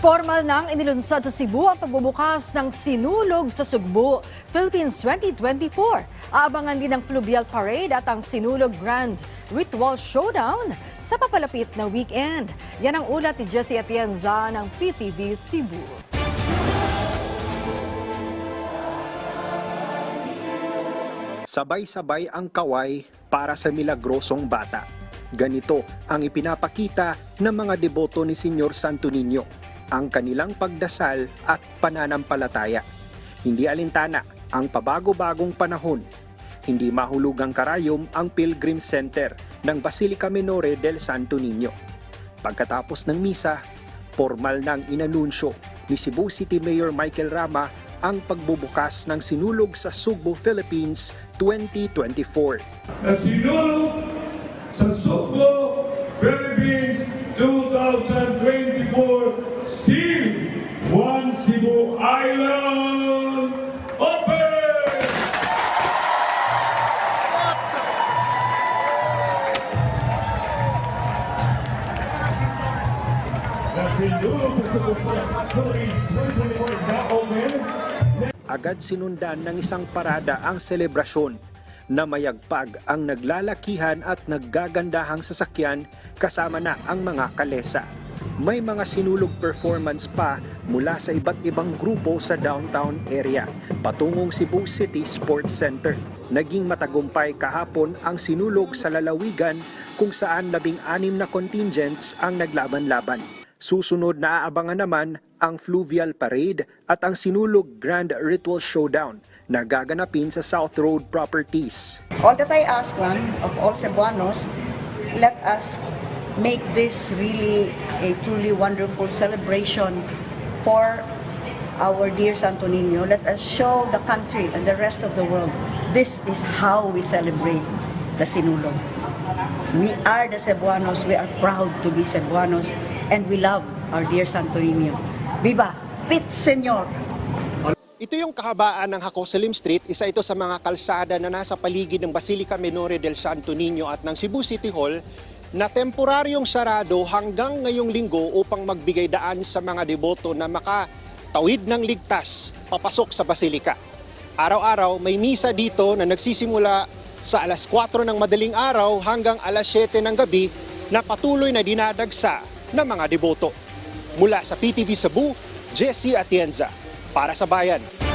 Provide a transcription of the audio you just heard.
Formal nang inilunsad sa Cebu ang pagbubukas ng Sinulog sa Sugbo, Philippines 2024. Aabangan din ang Fluvial Parade at ang Sinulog Grand Ritual Showdown sa papalapit na weekend. Yan ang ulat ni Jesse Atienza ng PTV Cebu. Sabay-sabay ang kaway para sa milagrosong bata. Ganito ang ipinapakita ng mga deboto ni Senyor Santo Niño, ang kanilang pagdasal at pananampalataya. Hindi alintana ang pabago-bagong panahon. Hindi mahulugang karayom ang Pilgrim Center ng Basilica Minore del Santo Niño. Pagkatapos ng misa, formal nang inanunsyo ni Cebu City Mayor Michael Rama ang pagbubukas ng sinulog sa Sugbo, Philippines 2024. na sinulog sa Sugbo, Philippines 2024 Still One Cebu Island Open! Na sinulog sa Sugbo Philippines 2024 is now open. agad sinundan ng isang parada ang selebrasyon na mayagpag ang naglalakihan at naggagandahang sasakyan kasama na ang mga kalesa. May mga sinulog performance pa mula sa iba't ibang grupo sa downtown area patungong Cebu City Sports Center. Naging matagumpay kahapon ang sinulog sa lalawigan kung saan labing anim na contingents ang naglaban-laban. Susunod na aabangan naman ang Fluvial Parade at ang Sinulog Grand Ritual Showdown na gaganapin sa South Road Properties. All that I ask lang of all Cebuanos, let us make this really a truly wonderful celebration for our dear Santo Niño. Let us show the country and the rest of the world this is how we celebrate the Sinulog. We are the Cebuanos. We are proud to be Cebuanos and we love our dear Santo Niño. Viva! Pit Señor! Ito yung kahabaan ng Hacosalim Street, isa ito sa mga kalsada na nasa paligid ng Basilica Minore del Santo Niño at ng Cebu City Hall na temporaryong sarado hanggang ngayong linggo upang magbigay daan sa mga deboto na makatawid ng ligtas papasok sa Basilica. Araw-araw may misa dito na nagsisimula sa alas 4 ng madaling araw hanggang alas 7 ng gabi na patuloy na dinadagsa ng mga deboto. Mula sa PTV Cebu, Jesse Atienza para sa bayan.